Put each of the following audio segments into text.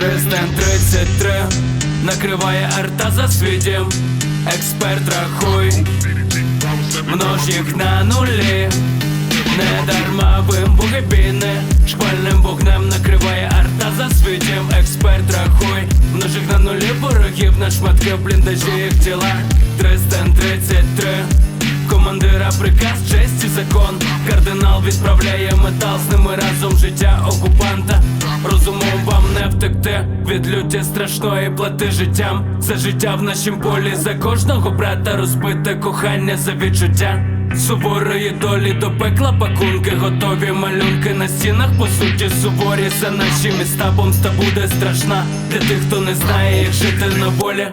333 Накриває арта за світім Експерт рахуй. Множ їх на нулі. Не дарма вимбухи піни Шпальним вогнем накриває арта за світім Експерт рахуй. Множ їх на нулі ворогів на шматки в бліндажі їх тіла. 333 Командира приказ, честь і закон. Кардинал відправляє метал з ними разом життя втекти від люті страшної плати життям. За життя в нашім полі, за кожного брата розбите кохання за відчуття. Суворої долі до пекла пакунки, готові малюнки на стінах, по суті, суворі за наші міста, помста буде страшна для тих, хто не знає, як жити на волі.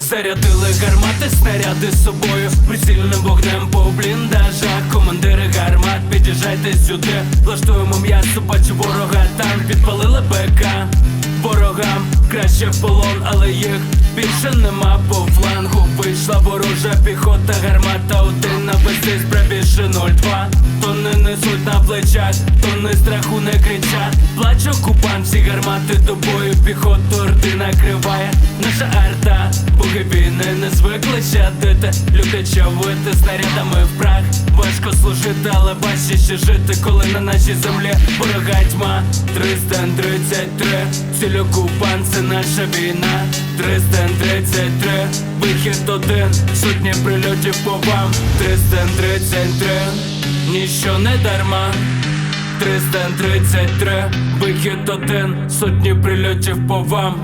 Зарядили гармати, снаряди з собою. Прицільним вогнем по бліндажах Командири гармат, під'їжджайте сюди. Влаштуємо м'ясо, бачу ворога. Там Підпалили БК Ворогам. Краще в полон, але їх більше нема по флангу Вийшла ворожа піхота, гармата один на безліз правіше 0-2 не несуть на плечах, то не страху не кричать. Плач окупант, всі гармати до бою Піхоту орди накриває. Наша війни звикли щадити Люди човити снарядами в прах. Важко служити, але важче ще жити Коли на нашій землі ворога тьма. 333 Ціль окупант, це наша війна. 333 Вихід один, сотні прильотів по вам. 333 Ніщо не дарма. 333 Вихід один, сотні прильотів по вам